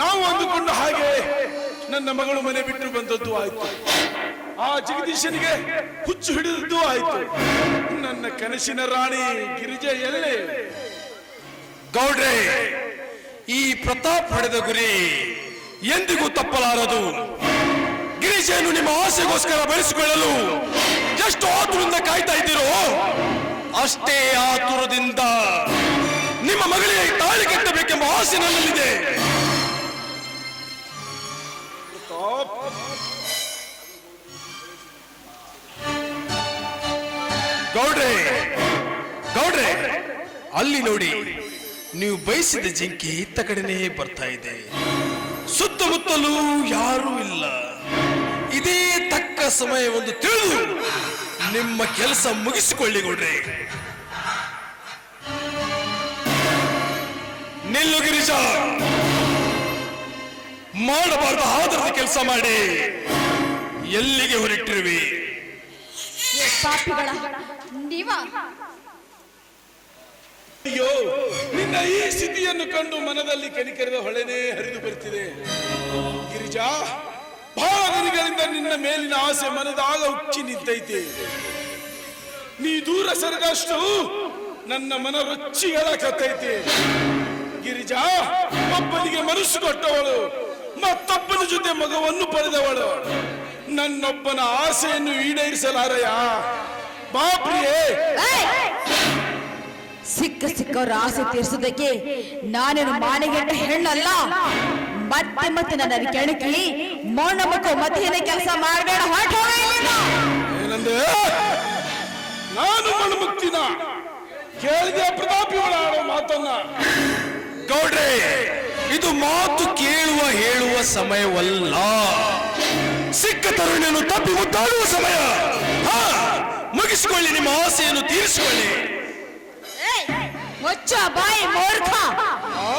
ನಾವು ಅಂದುಕೊಂಡ ಹಾಗೆ ನನ್ನ ಮಗಳು ಮನೆ ಬಿಟ್ಟು ಬಂದದ್ದು ಆಯ್ತು. ಆ ಜಗದೀಶನಿಗೆ ಹುಚ್ಚು ಹಿಡಿದದ್ದು ಆಯ್ತು. ನನ್ನ ಕನಸಿನ ರಾಣಿ ಗಿರಿಜೆ ಎಲ್ಲೇ ಗೌಡ್ರೆ, ಈ ಪ್ರತಾಪ್ ಪಡೆದ ಗುರಿ ಎಂದಿಗೂ ತಪ್ಪಲಾರದು. ಗಿರಿಜೆಯನ್ನು ನಿಮ್ಮ ಆಸೆಗೋಸ್ಕರ ಬೆಳೆಸಿಕೊಳ್ಳಲು ಎಷ್ಟು ಆತುರದಿಂದ ಕಾಯ್ತಾ ಇದ್ದೀರೋ, ಅಷ್ಟೇ ಆತುರದಿಂದ ಆಸೆ ನನ್ನಲ್ಲಿದೆ. ಗೌಡ್ರೆ ಗೌಡ್ರೆ, ಅಲ್ಲಿ ನೋಡಿ, ನೀವು ಬಯಸಿದ ಜಿಂಕೆ ಇತ್ತ ಕಡೆನೇ ಬರ್ತಾ ಇದೆ. ಸುತ್ತಮುತ್ತಲೂ ಯಾರೂ ಇಲ್ಲ. ಇದೇ ತಕ್ಕ ಸಮಯ ಒಂದು ತಿಳಿದು ನಿಮ್ಮ ಕೆಲಸ ಮುಗಿಸಿಕೊಳ್ಳಿ ಗೌಡ್ರೆ. ನಿಲ್ಲು ಗಿರಿಜಾ ಮಾಡಬಾರ್ದು ಆದರದ ಕೆಲಸ ಮಾಡಿ. ಎಲ್ಲಿಗೆ ಹೊರಟಿರುವಿ? ಏ ಪಾಪಿಗಳ ನೀವ? ಅಯ್ಯೋ ನಿನ್ನ ಈ ಸ್ಥಿತಿಯನ್ನು ಕಂಡು ಮನದಲ್ಲಿ ಕನಿಕರದ ಹೊಳೆನೇ ಹರಿದು ಬರ್ತಿದೆ. ಗಿರಿಜಾ ಬಹಳ ದಿನಗಳಿಂದ ನಿನ್ನ ಮೇಲಿನ ಆಸೆ ಮನದಾಗ ಉಕ್ಕಿ ನಿಂತೈತೆ. ನೀ ದೂರ ಸರಿದಷ್ಟು ನನ್ನ ಮನ ರೊಚ್ಚಿಗಳಕತ್ತೈತೆ ಗಿರಿಜಾ ಒಬ್ಬನಿಗೆ ಮನಸ್ಸು ಕೊಟ್ಟವಳು ಮತ್ತೊಬ್ಬನ ಜೊತೆ ಮಗವನ್ನು ಪಡೆದವಳು. ನನ್ನೊಬ್ಬನ ಆಸೆಯನ್ನು ಈಡೇರಿಸಲಾರಯ ಬಾಪ್ರಿಯೇ ಏಯ್! ಸಿಕ್ಕ ಸಿಕ್ಕವ್ರ ಆಸೆ ತೀರ್ಸೋದಕ್ಕೆ ನಾನೇನು ಮಾನೆಗೆಟ್ಟ ಹೆಣ್ಣಲ್ಲ? ಮತ್ತೆ ಮತ್ತೆ ನನ್ನ ಕೆಣಕಿ ಮೌನ ಮಕ್ಕಳು ಮಧ್ಯದ ಕೆಲಸ ಮಾಡಬೇಡ ಹೊರಟು. ಏನಂದೆ? ನಾನು ಮಣಮುಕ್ತಿನ. ಕೇಳಿದೆ ಪ್ರತಾಪಿಗಳ ಆಡೋ ಮಾತನ್ನ? ಗೌಡ್ರೆ ಇದು ಮಾತು ಕೇಳುವ ಹೇಳುವ ಸಮಯವಲ್ಲ. ಸಿಕ್ಕ ತರುಣಿಯನ್ನು ತಪ್ಪಿ ಮುದ್ದಾಡುವ ಸಮಯ. ಹಾ, ಮುಗಿಸಿಕೊಳ್ಳಿ ನಿಮ್ಮ ಆಸೆಯನ್ನು ತೀರಿಸಿಕೊಳ್ಳಿ! ಮುಚ್ಚ ಬಾಯಿ ಮೂರ್ಖ.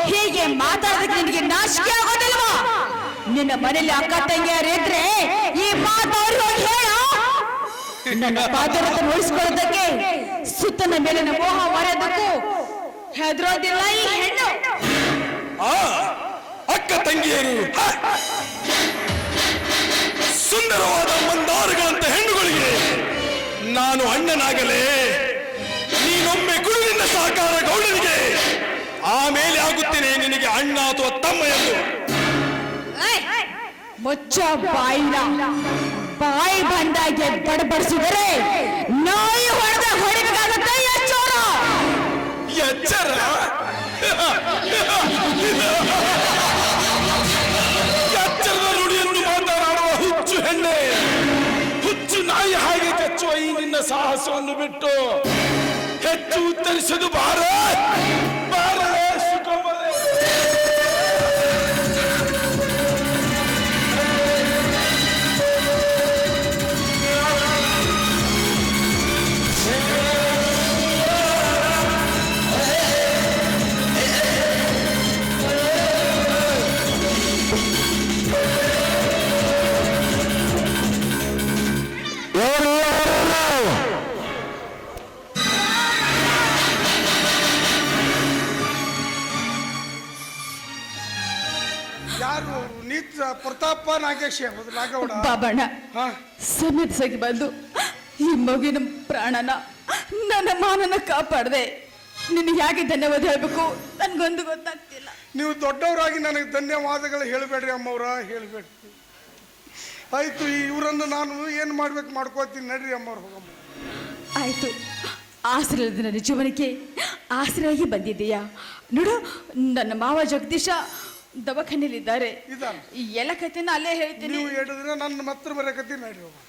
ಹೀಗೆ ಮಾತಾಡೋದಕ್ಕೆ ನಿನಗೆ ನಾಚಿಕೆ ಆಗೋದಿಲ್ವಾ? ನಿನ್ನ ಮನೇಲಿ ಅಕ್ಕ ತಂಗಿಯರಿದ್ರೆ ಈ ಮಾತು ಅವ್ರಿಗೆ ಹೇಳು. ನನ್ನ ಪಾತ್ರತೆ ಉಳಿಸ್ಕೊಳ್ಳೋದಕ್ಕೆ ಸುತ್ತನ ಮೇಲಿನ ಮೋಹ ಮರೆಯೋದಕ್ಕೂ ಹೆದರೋದಿಲ್ಲ ಈ ಹೆಣ್ಣು. ಆ, ಅಕ್ಕ ತಂಗಿಯರು! ಸುಂದರವಾದ ಮಂದಾರಗಳಂತ ಹೆಣ್ಣುಗಳಿಗೆ ನಾನು ಅಣ್ಣನಾಗಲೇ, ನೀನೊಮ್ಮೆ ಗುರುವಿನ ಸಹಕಾರ ಗೌಡನಿಗೆ ಆಮೇಲೆ ಆಗುತ್ತೇನೆ ನಿನಗೆ ಅಣ್ಣ ಅಥವಾ ತಮ್ಮ ಎಂದು! ಮುಚ್ಚ ಬಾಯಿನ ಬಾಯಿ ಬಂದಾಗೆ ಬಡಬಡಿಸಿದರೆ ನಾಯಿ ಹೊಡೆದ ಹೊಡಿಬೇಕಾಗುತ್ತೆ ಎಚ್ಚೋರ ಎಚ್ಚರ ಎಚ್ಚರದ ನುಡಿಯನ್ನು ಮಾತನಾಡುವ ಹುಚ್ಚು ಹೆಣ್ಣೆ ಹುಚ್ಚು ನಾಯಿ ಹಾಗೆ ಕಚ್ಚುವ ಈ ನಿನ್ನ ಸಾಹಸವನ್ನು ಬಿಟ್ಟು ಹೆಚ್ಚು ಉತ್ತರಿಸದು ಬಾರ ಯಾರು ನೀತ್ ಪ್ರತಾಪ ನಾಗೇಶ್ ಹೌದು ನಾಗೌಡ? ಬಾಬಣ್ಣ ಹಾ. ಸಮಿತಿಸಾಗಿ ಬಂದು ಈ ಮಗುವಿನ ಪ್ರಾಣನ ನನ್ನ ಮಾನನ ಕಾಪಾಡದೆ. ನಿನಗೆ ಹೇಗೆ ಧನ್ಯವಾದ ಹೇಳಬೇಕು? ನನ್ಗೊಂದು ಗೊತ್ತಾಗ್ತಿಲ್ಲ. ನೀವು ದೊಡ್ಡವರಾಗಿ ನನಗೆ ಧನ್ಯವಾದಗಳು ಹೇಳಬೇಡ್ರಿ ಅಮ್ಮವ್ರ ಹೇಳಬೇಡ್ರಿ. ಆಯ್ತು ಈ ಇವರನ್ನು ನಾನು ಏನು ಮಾಡ್ಬೇಕು ಮಾಡ್ಕೋತೀನಿ ನಡ್ರಿ ಅಮ್ಮವ್ರ ಹೋಗಮ್ಮ. ಆಯ್ತು. ಆಶ್ರಯದ ನನ್ನ ಜೀವನಕ್ಕೆ ಆಶ್ರಯಾಗಿ ಬಂದಿದ್ದೀಯಾ? ನೋಡು ನನ್ನ ಮಾವ ಜಗದೀಶ ದವಾಖಾನೆಯಲ್ಲಿದ್ದಾರೆ. ಎಲ್ಲ ಕಥೆನ ಅಲ್ಲೇ ಹೇಳ್ತೀನಿ. ನೀವು ಹೇಳಿದ್ರೆ ನನ್ನ ಮತ್ರ ಬರೋ ಕಥೆ ಹೋಗಮ್ಮ